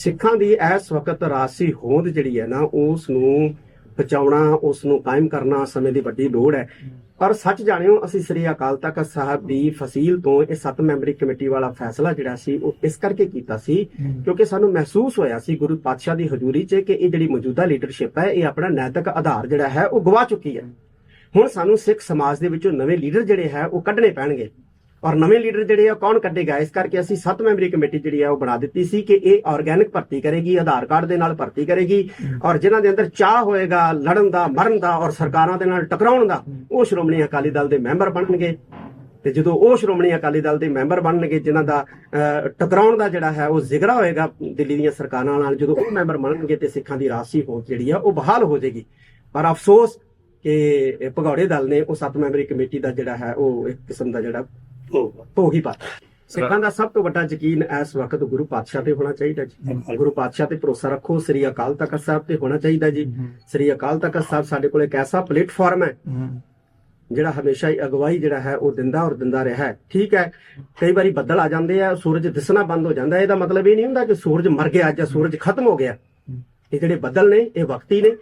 ਸਿੱਖਾਂ ਦੀ ਇਸ ਵਕਤ ਰਾਸੀ ਹੋਂਦ ਜਿਹੜੀ ਹੈ ਨਾ ਉਸ ਨੂੰ ਬਚਾਉਣਾ ਉਸ ਨੂੰ ਕਾਇਮ ਕਰਨਾ ਸਮੇਂ ਦੀ ਵੱਡੀ ਲੋੜ ਹੈ। ਪਰ ਸੱਚ ਜਾਣਿਓ, ਅਸੀਂ ਸ੍ਰੀ ਅਕਾਲ ਤਖਤ ਸਾਹਿਬ ਦੀ ਫਸੀਲ ਤੋਂ ਇਹ ਸੱਤ ਮੈਂਬਰੀ ਕਮੇਟੀ ਵਾਲਾ ਫੈਸਲਾ ਜਿਹੜਾ ਸੀ, ਉਹ ਇਸ ਕਰਕੇ ਕੀਤਾ ਸੀ ਕਿਉਂਕਿ ਸਾਨੂੰ ਮਹਿਸੂਸ ਹੋਇਆ ਸੀ ਗੁਰੂ ਪਾਤਸ਼ਾਹ ਦੀ ਹਜ਼ੂਰੀ 'ਚ ਕਿ ਇਹ ਜਿਹੜੀ ਮੌਜੂਦਾ ਲੀਡਰਸ਼ਿਪ ਹੈ, ਇਹ ਆਪਣਾ ਨੈਤਿਕ ਆਧਾਰ ਜਿਹੜਾ ਹੈ, ਉਹ ਗਵਾ ਚੁੱਕੀ ਹੈ। ਹੁਣ ਸਾਨੂੰ ਸਿੱਖ ਸਮਾਜ ਦੇ ਵਿੱਚੋਂ ਨਵੇਂ ਲੀਡਰ ਜਿਹੜੇ ਹੈ, ਉਹ ਕੱਢਣੇ ਪੈਣਗੇ। ਔਰ ਨਵੇਂ ਲੀਡਰ ਜਿਹੜੇ ਆ ਕੌਣ ਕੱਢੇਗਾ? ਇਸ ਕਰਕੇ ਅਸੀਂ ਸੱਤ ਮੈਂਬਰੀ ਕਮੇਟੀ ਜਿਹੜੀ ਆ ਉਹ ਬਣਾ ਦਿੱਤੀ ਸੀ ਕਿ ਇਹ ਆਰਗੈਨਿਕ ਭਰਤੀ ਕਰੇਗੀ ਆਧਾਰ ਕਾਰਡ ਦੇ ਨਾਲ ਭਰਤੀ ਕਰੇਗੀ ਔਰ ਜਿਨ੍ਹਾਂ ਦੇ ਅੰਦਰ ਚਾਹ ਹੋਏਗਾ ਲੜਨ ਦਾ ਮਰਨ ਦਾ ਔਰ ਸਰਕਾਰਾਂ ਦੇ ਨਾਲ ਟਕਰਾਉਣ ਦਾ ਉਹ ਸ਼੍ਰੋਮਣੀ ਅਕਾਲੀ ਦਲ ਦੇ ਮੈਂਬਰ ਬਣਨਗੇ। ਤੇ ਜਦੋਂ ਉਹ ਸ਼੍ਰੋਮਣੀ ਅਕਾਲੀ ਦਲ ਦੇ ਮੈਂਬਰ ਬਣਨਗੇ ਜਿਨ੍ਹਾਂ ਦਾ ਟਕਰਾਉਣ ਦਾ ਜਿਹੜਾ ਹੈ ਉਹ ਜ਼ਿਗਰਾ ਹੋਏਗਾ ਦਿੱਲੀ ਦੀਆਂ ਸਰਕਾਰਾਂ ਨਾਲ ਜਦੋਂ ਉਹ ਮੈਂਬਰ ਬਣਨਗੇ ਤੇ ਸਿੱਖਾਂ ਦੀ ਰਾਸੀ ਹੋਂਦ ਜਿਹੜੀ ਆ ਉਹ ਬਹਾਲ ਹੋ ਜਾਏਗੀ। ਪਰ ਅਫਸੋਸ ਕਿ ਭਗੌੜੇ ਦਲ ਨੇ ਉਹ ਸੱਤ ਮੈਂਬਰੀ ਕਮੇਟੀ ਦਾ ਜਿਹੜਾ ਹੈ ਉਹ ਇੱਕ ਕਿਸਮ ਦਾ ਜਿਹੜਾ ਭੋਗ ਹੀ ਪਾਤਾ ਸਿੱਖਾਂ ਦਾ ਸਭ ਤੋਂ ਵੱਡਾ ਯਕੀਨ ਇਸ ਵਕਤ ਗੁਰੂ ਪਾਤਸ਼ਾਹ ਤੇ ਹੋਣਾ ਚਾਹੀਦਾ ਜੀ। ਗੁਰੂ ਪਾਤਸ਼ਾਹ ਤੇ ਭਰੋਸਾ ਰੱਖੋ ਸ੍ਰੀ ਅਕਾਲ ਤਖਤ ਸਾਹਿਬ ਤੇ ਹੋਣਾ ਚਾਹੀਦਾ ਜੀ। ਸ੍ਰੀ ਅਕਾਲ ਤਖਤ ਸਾਹਿਬ ਸਾਡੇ ਕੋਲ ਇੱਕ ਐਸਾ ਪਲੇਟਫਾਰਮ ਹੈ ਜਿਹੜਾ ਹਮੇਸ਼ਾ ਹੀ ਅਗਵਾਈ ਜਿਹੜਾ ਹੈ ਉਹ ਦਿੰਦਾ ਔਰ ਦਿੰਦਾ ਰਿਹਾ ਹੈ। ਠੀਕ ਹੈ ਕਈ ਵਾਰੀ ਬੱਦਲ ਆ ਜਾਂਦੇ ਆ ਸੂਰਜ ਦਿਸਣਾ ਬੰਦ ਹੋ ਜਾਂਦਾ। ਇਹਦਾ ਮਤਲਬ ਇਹ ਨਹੀਂ ਹੁੰਦਾ ਕਿ ਸੂਰਜ ਮਰ ਗਿਆ ਜਾਂ ਸੂਰਜ ਖਤਮ ਹੋ ਗਿਆ। ਇਹ ਜਿਹੜੇ ਬੱਦਲ ਨੇ ਇਹ ਵਕਤੀ ਨੇ।